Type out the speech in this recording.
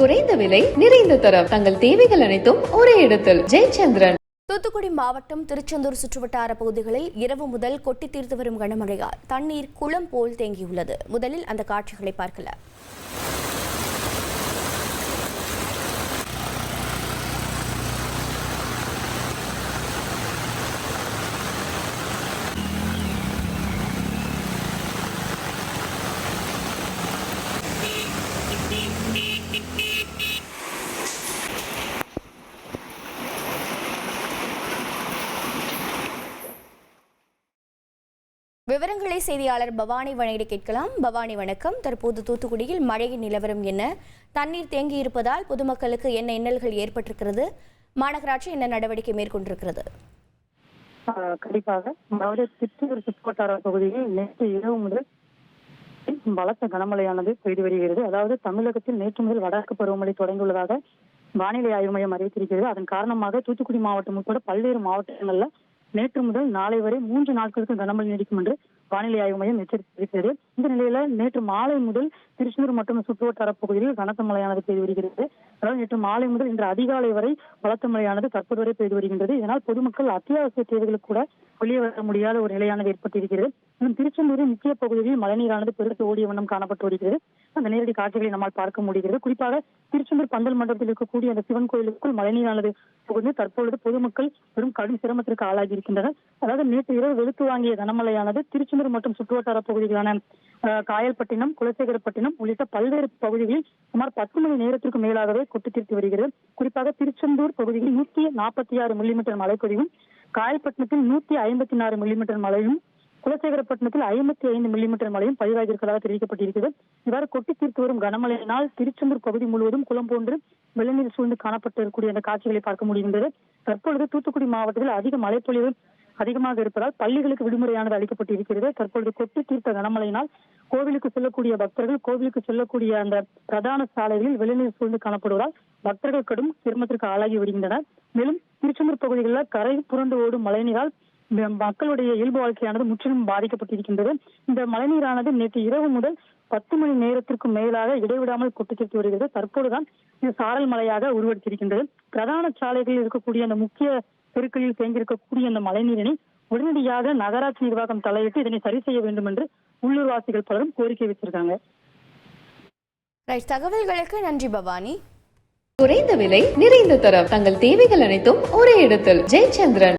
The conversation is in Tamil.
குறைந்த விலை நிறைந்த தரம். தங்கள் தேவைகள் அனைத்தும் ஒரே இடத்தில். ஜெயச்சந்திரன். தூத்துக்குடி மாவட்டம் திருச்செந்தூர் சுற்றுவட்டார பகுதிகளில் இரவு முதல் கொட்டி தீர்த்து வரும் கனமழையால் தண்ணீர் குளம் போல் தேங்கியுள்ளது. முதலில் அந்த காட்சிகளை பார்க்கலாம். விவரங்களை செய்தியாளர் பவானி வழங்கி கேட்கலாம். பவானி வணக்கம். தற்போது தூத்துக்குடியில் மழையின் நிலவரம் என்ன? தண்ணீர் தேங்கி இருப்பதால் பொதுமக்களுக்கு என்ன இன்னல்கள் ஏற்பட்டிருக்கிறது? மாநகராட்சி என்ன நடவடிக்கை மேற்கொண்டிருக்கிறது? ஆஹ் கண்டிப்பாக. அதாவது திருச்சூர் சுற்றுவட்டார பகுதியில் நேற்று இரவு முதல் பலத்த கனமழையானது பெய்து வருகிறது. அதாவது தமிழகத்தில் நேற்று முதல் வடக்கு பருவமழை தொடங்கியுள்ளதாக வானிலை ஆய்வு மையம் அறிவித்திருக்கிறது. அதன் காரணமாக தூத்துக்குடி மாவட்டம் உட்பட பல்வேறு மாவட்டங்கள்ல நேற்று முதல் நாளை வரை மூன்று நாட்களுக்கு கனமழை நீடிக்கும் என்று வானிலை ஆய்வு மையம் எச்சரித்திருக்கிறது. இந்த நிலையில நேற்று மாலை முதல் திருச்செந்தூர் மற்றும் சுற்றுவட்டார பகுதியில் கனத்த மழையானது பெய்து வருகிறது. அதாவது நேற்று மாலை முதல் இன்று அதிகாலை வரை பலத்த மழையானது தற்போது வரை பெய்து வருகின்றது. இதனால் பொதுமக்கள் அத்தியாவசிய தேவைகளுக்கு கூட வெளியே வர முடியாத ஒரு நிலையானது ஏற்பட்டிருக்கிறது. இன்னும் திருச்செந்தூரின் முக்கிய பகுதிகளில் மழைநீரானது பெருத்து ஓடிய வண்ணம் காணப்பட்டு வருகிறது. அந்த நேரடி காட்சிகளை நம்மால் பார்க்க முடிகிறது. குறிப்பாக திருச்செந்தூர் பந்தல் மண்டபத்தில் இருக்கக்கூடிய அந்த சிவன் கோயிலுக்குள் மழைநீரானது புகுந்து தற்பொழுது பொதுமக்கள் பெரும் கடும் சிரமத்திற்கு ஆளாகி இருக்கின்றனர். அதாவது நேற்று இரவு வெளுத்து வாங்கிய கனமழையானது திருச்செந்தூர் மற்றும் சுற்றுவட்டார பகுதிகளான காயல்பட்டினம் குலசேகரப்பட்டினம் உள்ளிட்ட பல்வேறு பகுதிகளில் சுமார் பத்து மணி நேரத்திற்கு மேலாகவே கொட்டி தீர்த்து வருகிறது. குறிப்பாக திருச்செந்தூர் பகுதியில் நூத்தி நாற்பத்தி ஆறு மில்லிமீட்டர் மழை பொழிவும் காயல்பட்டினத்தில் நூத்தி ஐம்பத்தி நாலு மில்லிமீட்டர் மழையும் குலசேகரப்பட்டினத்தில் ஐம்பத்தி ஐந்து மில்லிமீட்டர் மழையும் பதிவாகியிருப்பதாக தெரிவிக்கப்பட்டிருக்கிறது. இவ்வாறு கொட்டி தீர்த்து வரும் கனமழையினால் திருச்செந்தூர் பகுதி முழுவதும் குளம் போன்று வெள்ளநீர் சூழ்ந்து காணப்பட்டிருக்கக்கூடிய அந்த காட்சிகளை பார்க்க முடிகின்றது. தற்பொழுது தூத்துக்குடி மாவட்டத்தில் அதிக மழைப்பொழிவு அதிகமாக இருப்பதால் பள்ளிகளுக்கு விடுமுறையானது அளிக்கப்பட்டிருக்கிறது. தற்பொழுது கொட்டி தீர்த்த கனமழையினால் கோவிலுக்கு செல்லக்கூடிய பக்தர்கள் கோவிலுக்கு செல்லக்கூடிய அந்த பிரதான சாலைகளில் வெளிநீர் சூழ்ந்து காணப்படுவதால் பக்தர்கள் கடும் சிரமத்திற்கு ஆளாகி வருகின்றனர் மேலும் திருச்செந்தூர் பகுதிகளில் கரை புரண்டு ஓடும் மழைநீரால் மக்களுடைய இயல்பு வாழ்க்கையானது முற்றிலும் பாதிக்கப்பட்டிருக்கின்றது. இந்த மழைநீரானது நேற்று இரவு முதல் பத்து மணி நேரத்திற்கு மேலாக இடைவிடாமல் கொட்டித்தீர்த்து வருகிறது. தற்போதுதான் இது சாரல் மழையாக உருவெடுத்திருக்கின்றது. பிரதான சாலைகளில் இருக்கக்கூடிய அந்த முக்கிய தெருக்களில் தேங்கியிருக்கக்கூடிய அந்த மழைநீரினை உடனடியாக நகராட்சி நிர்வாகம் தலையிட்டு இதனை சரி செய்ய வேண்டும் என்று உள்ளூர்வாசிகள் பலரும் கோரிக்கை வச்சிருக்காங்க ரைட் தகவல்களுக்கு நன்றி பவானி. குறைந்த விலை நிறைந்த தரம். தங்கள் தேவைகள் அனைத்தும் ஒரே இடத்தில். ஜெயச்சந்திரன்.